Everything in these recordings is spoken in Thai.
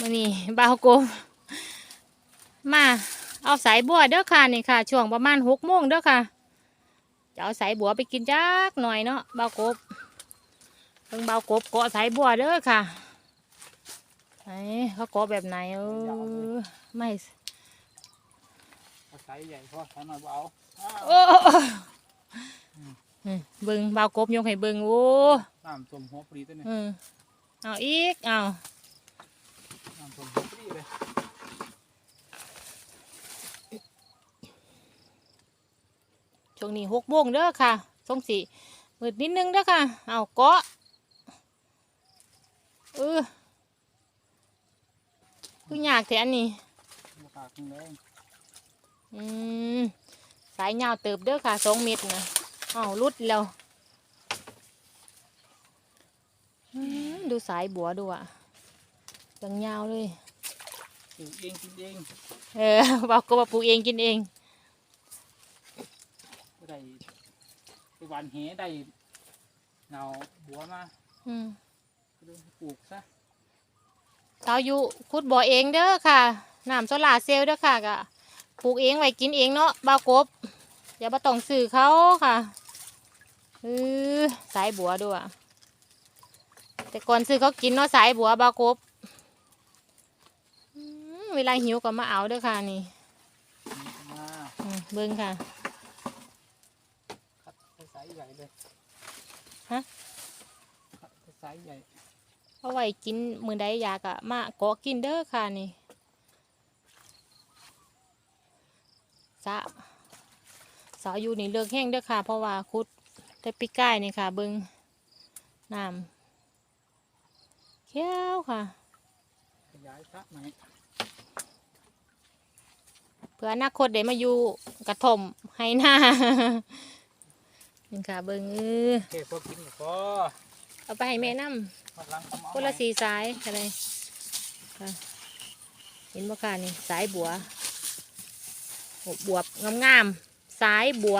มื่อนี้บ่าวกบมาเอาสายบัวเด้อค่ะนี่ค่ะ ช่วงประมาณหกโมงเด้อค่ะจะเอาสายบัวไปกินจักหน่อยเนาะบ่าวกบเพิ่งบ่าวกบเกาะสายบัวเด้อค่ะไหนเขาเกาะแบบไหนเออไม่เอาไซส์ใหญ่พอใช้หน่อยเบเอาอ้าวโอ้อืมเบิ่งบ่าวกบยกให้เบิ่งโอ้น้ำส้มหัวปรีตัวนี้อืมเอาอีกเอา น้ำส้มปรีเลยช่วงนี้หกโมงเด้อค่ะสงสีมืดนิดนึงเด้อค่ะ เอาเกาะเออคือยากแถนนี้บกล้าขึ้นเลยอืมสายยาวเติบเด้อค่ะสองเมตรนะอ้าวรุดแล้วดูสายบัวดูอะ ยังยาวเลยปลูกเองกินเองเออบอกก็ว่าปลูกเองกินเองก็ได้ไปหวานเหได้เงาบัวมาอืมก็เลยปลูกซะสาวอยู่ขุดบ่อเองเด้อค่ะน้ำโซลาร์เซลล์เด้อค่ะก็ปลูกเองไว้กินเองเนาะบ่าวกบอย่ามาต้องซื้อเขาค่ะเออสายบัวด้วยแต่ก่อนซื้อเขากินเนาะสายบัวบ่าวกบอืม เวลาหิวก็มาเอาเด้อค่ะนี่นี่ก็มาอืมเบิ่งค่ะ คัดไปไซส์ใหญ่เลยฮะ คัดไปไซส์ใหญ่เอาไว้กินมือใดอยากอะมาเกาะกินเด้อค่ะนี่สะสาวอยู่นี่เลือกแห้งเด้อค่ะ เพราะว่าคุดแต่ปีก้ายนี่ค่ะ เบิงน้ำเขียวค่ะ ขยายซักหน่อย เพื่ออนาคตได้มาอยู่กระถมให้หน้านี่ค่ะเบิงเออโอเคพอกินก็พอเอาไปให้แม่น้พอหลังก็มาำเอาคนละสีสายอะไรค่ะเห็นบ่ค่ะนี่สายบัวโอ้บวบงามๆสายบัว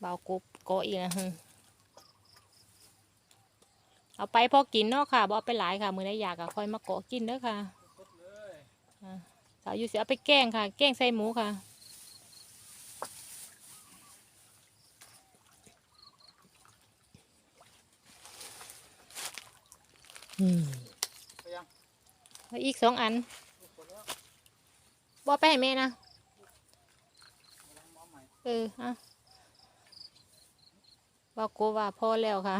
เบากบเกาะอีกนะฮึเอาไปพอกินเนาะค่ะบ่เอาไปหลายค่ะ มือได้อยากอะค่อยมาเกาะกินเด้อค่ะกดเลย สาวอยู่เสียเอาไปแกล้งค่ะ แกล้งใส่หมูค่ะอืมไปยังเอาอีกสองอันกดแล้วบ่ไปให้แม่นะ เอาหลังมาใหม่เออฮะว่ากูว่าพอแล้วค่ะ